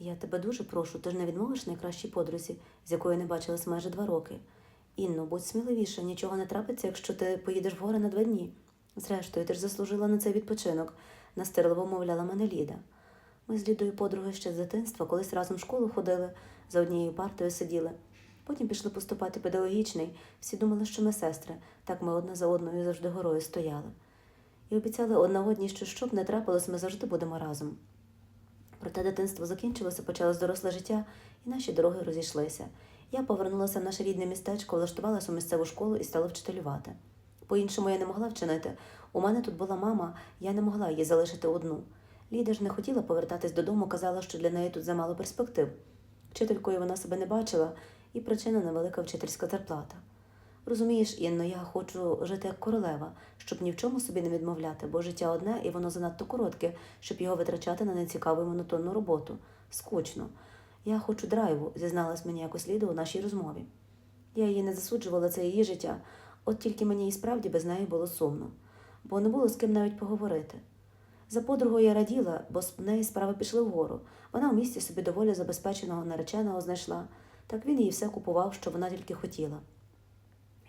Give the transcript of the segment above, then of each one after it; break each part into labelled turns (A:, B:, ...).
A: Я тебе дуже прошу, ти ж не відмовиш найкращій подрузі, з якою не бачилась майже два роки. Інно, будь сміливіша, нічого не трапиться, якщо ти поїдеш в гори на два дні. Зрештою, ти ж заслужила на цей відпочинок, настирливо мовляла мене Ліда. Ми з Лідою подруги ще з дитинства, колись разом в школу ходили, за однією партою сиділи. Потім пішли поступати педагогічний, всі думали, що ми сестри, так ми одна за одною завжди горою стояли. І обіцяли одна одній, що щоб не трапилось, ми завжди будемо разом. Проте дитинство закінчилося, почалось доросле життя, і наші дороги розійшлися. Я повернулася в наше рідне містечко, влаштувалася у місцеву школу і стала вчителювати. По-іншому я не могла вчинити. У мене тут була мама, я не могла її залишити одну. Ліда ж не хотіла повертатись додому, казала, що для неї тут замало перспектив. Вчителькою вона себе не бачила, і причина невелика вчительська зарплата. Розумієш, Інно, я хочу жити як королева, щоб ні в чому собі не відмовляти, бо життя одне і воно занадто коротке, щоб його витрачати на нецікаву і монотонну роботу. Скучно. Я хочу драйву, зізналась мені якось Ліда у нашій розмові. Я її не засуджувала, це її життя, от тільки мені і справді без неї було сумно, бо не було з ким навіть поговорити. За подругою я раділа, бо з неї справи пішли вгору. Вона в місті собі доволі забезпеченого нареченого знайшла, так він їй все купував, що вона тільки хотіла.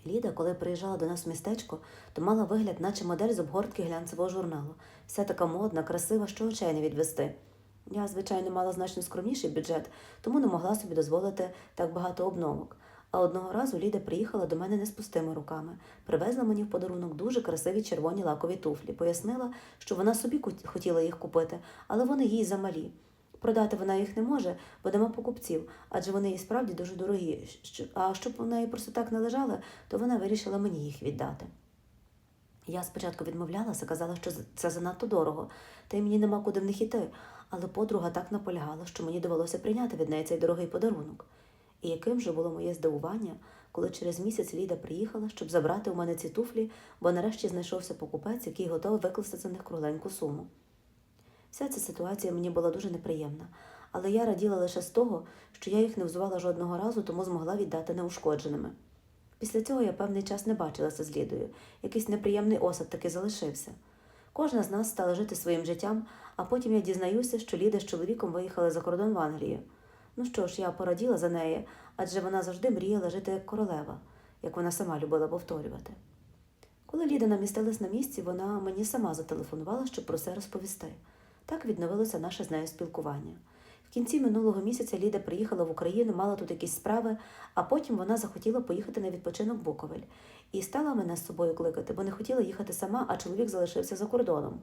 A: Ліда, коли приїжджала до нас в містечко, то мала вигляд, наче модель з обгортки глянцевого журналу. Вся така модна, красива, що очей не відвести. Я, звичайно, мала значно скромніший бюджет, тому не могла собі дозволити так багато обновок. А одного разу Ліда приїхала до мене не з пустими руками, привезла мені в подарунок дуже красиві червоні лакові туфлі. Пояснила, що вона собі хотіла їх купити, але вони їй замалі. Продати вона їх не може, бо нема покупців, адже вони їй справді дуже дорогі. А щоб у неї просто так не лежали, то вона вирішила мені їх віддати. Я спочатку відмовлялася, казала, що це занадто дорого, та й мені нема куди в них іти, але подруга так наполягала, що мені довелося прийняти від неї цей дорогий подарунок. І яким же було моє здивування, коли через місяць Ліда приїхала, щоб забрати у мене ці туфлі, бо нарешті знайшовся покупець, який готовий викласти за них кругленьку суму. Вся ця ситуація мені була дуже неприємна, але я раділа лише з того, що я їх не взувала жодного разу, тому змогла віддати неушкодженими. Після цього я певний час не бачилася з Лідою, якийсь неприємний осад таки залишився. Кожна з нас стала жити своїм життям, а потім я дізнаюся, що Ліда з чоловіком виїхали за кордон в Англію. Ну що ж, я пораділа за неї, адже вона завжди мріяла жити як королева, як вона сама любила повторювати. Коли Ліда намістилась на місці, вона мені сама зателефонувала, щоб про це розповісти. Так відновилося наше з нею спілкування. В кінці минулого місяця Ліда приїхала в Україну, мала тут якісь справи, а потім вона захотіла поїхати на відпочинок Буковель і стала мене з собою кликати, бо не хотіла їхати сама, а чоловік залишився за кордоном.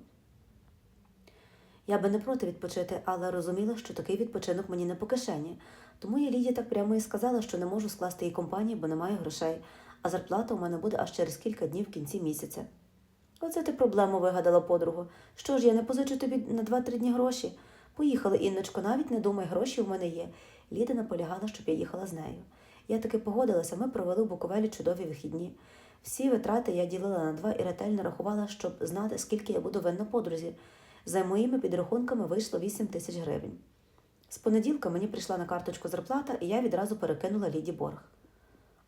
A: Я би не проти відпочити, але розуміла, що такий відпочинок мені не по кишені. Тому я Ліді так прямо і сказала, що не можу скласти їй компанії, бо немає грошей, а зарплата у мене буде аж через кілька днів в кінці місяця. Оце ти проблему вигадала, подругу. Що ж, я не позичу тобі на два-три дні гроші? Поїхали, Інночко, навіть не думай, гроші в мене є. Ліда наполягала, щоб я їхала з нею. Я таки погодилася, ми провели в Буковелі чудові вихідні. Всі витрати я ділила на два і ретельно рахувала, щоб знати, скільки я буду винна подрузі. За моїми підрахунками вийшло 8 тисяч гривень. З понеділка мені прийшла на карточку зарплата, і я відразу перекинула Ліді борг.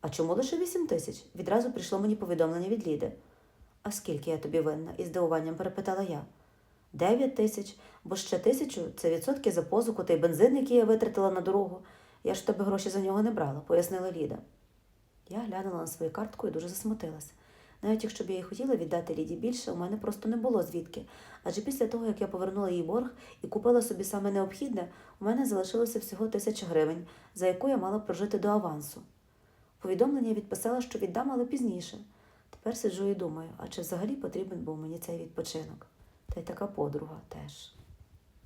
A: А чому лише 8 тисяч? Відразу прийшло мені повідомлення від Ліди. А скільки я тобі винна? із здивуванням перепитала я. Дев'ять тисяч, бо ще тисячу це відсотки за позику та й бензин, який я витратила на дорогу. Я ж тебе гроші за нього не брала, пояснила Ліда. Я глянула на свою картку і дуже засмутилася. Навіть якщо б я й хотіла віддати Ліді більше, у мене просто не було звідки. Адже після того, як я повернула їй борг і купила собі саме необхідне, у мене залишилося всього тисяча гривень, за яку я мала прожити до авансу. Повідомлення відписала, що віддам, але пізніше. Тепер сиджу і думаю, а чи взагалі потрібен був мені цей відпочинок? Та й така подруга теж.